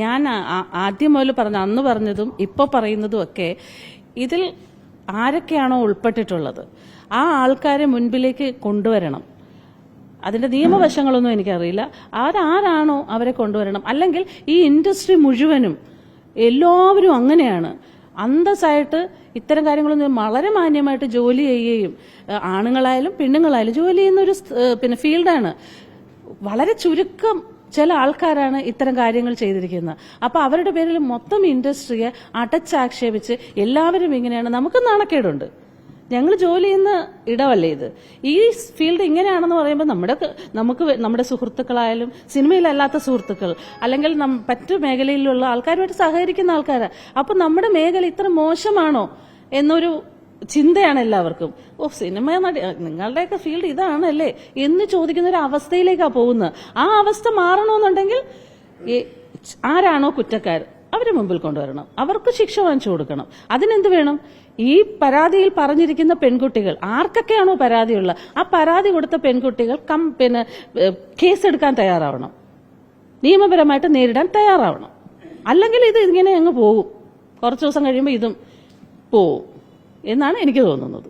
ഞാൻ ആദ്യം മുതൽ പറഞ്ഞ അന്ന് പറഞ്ഞതും ഇപ്പൊ പറയുന്നതും ഒക്കെ ഇതിൽ ആരൊക്കെയാണോ ഉൾപ്പെട്ടിട്ടുള്ളത്? ആ ആൾക്കാരെ മുൻപിലേക്ക് കൊണ്ടുവരണം. അതിന്റെ നിയമവശങ്ങളൊന്നും എനിക്കറിയില്ല. ആരാരാണോ അവരെ കൊണ്ടുവരണം? അല്ലെങ്കിൽ ഈ ഇൻഡസ്ട്രി മുഴുവനും എല്ലാവരും അങ്ങനെയാണ്. അന്തസ്സായിട്ട് ഇത്തരം കാര്യങ്ങളൊന്നും വളരെ മാന്യമായിട്ട് ജോലി ചെയ്യുകയും ആണുങ്ങളായാലും പെണ്ണുങ്ങളായാലും ജോലി ചെയ്യുന്ന ഒരു പിന്നെ ഫീൽഡാണ്. വളരെ ചുരുക്കം ചില ആൾക്കാരാണ് ഇത്തരം കാര്യങ്ങൾ ചെയ്തിരിക്കുന്നത്. അപ്പൊ അവരുടെ പേരിൽ മൊത്തം ഇൻഡസ്ട്രിയെ അടച്ചാക്ഷേപിച്ച് എല്ലാവരും ഇങ്ങനെയാണ്. നമുക്ക് നാണക്കേടുണ്ട്. ഞങ്ങൾ ജോലി ചെയ്യുന്ന ഇടമല്ലേ ഇത്? ഈ ഫീൽഡ് ഇങ്ങനെയാണെന്ന് പറയുമ്പോൾ നമ്മുടെ നമുക്ക് നമ്മുടെ സുഹൃത്തുക്കളായാലും സിനിമയിലല്ലാത്ത സുഹൃത്തുക്കൾ അല്ലെങ്കിൽ മറ്റ് മേഖലയിലുള്ള ആൾക്കാരുമായിട്ട് സഹകരിക്കുന്ന ആൾക്കാരാണ് അപ്പൊ നമ്മുടെ മേഖല ഇത്ര മോശമാണോ എന്നൊരു ചിന്തയാണ് എല്ലാവർക്കും. ഓ സിനിമ നടി നിങ്ങളുടെയൊക്കെ ഫീൽഡ് ഇതാണല്ലേ. എന്ന് ചോദിക്കുന്ന ഒരു അവസ്ഥയിലേക്കാ പോകുന്നത്. ആ അവസ്ഥ മാറണമെന്നുണ്ടെങ്കിൽ ആരാണോ കുറ്റക്കാർ അവരെ മുമ്പിൽ കൊണ്ടുവരണം. അവർക്ക് ശിക്ഷ വാങ്ങിച്ചു കൊടുക്കണം. അതിനെന്ത് വേണം? ഈ പരാതിയിൽ പറഞ്ഞിരിക്കുന്ന പെൺകുട്ടികൾ ആർക്കൊക്കെയാണോ പരാതിയുള്ള ആ പരാതി കൊടുത്ത പെൺകുട്ടികൾ കം പിന്നെ കേസെടുക്കാൻ തയ്യാറാവണം. നിയമപരമായിട്ട് നേരിടാൻ തയ്യാറാവണം. അല്ലെങ്കിൽ ഇത് ഇങ്ങനെ അങ്ങ് പോകും. കുറച്ച് ദിവസം കഴിയുമ്പോൾ ഇതും പോവും. എന്നാണ് എനിക്ക് തോന്നുന്നത്.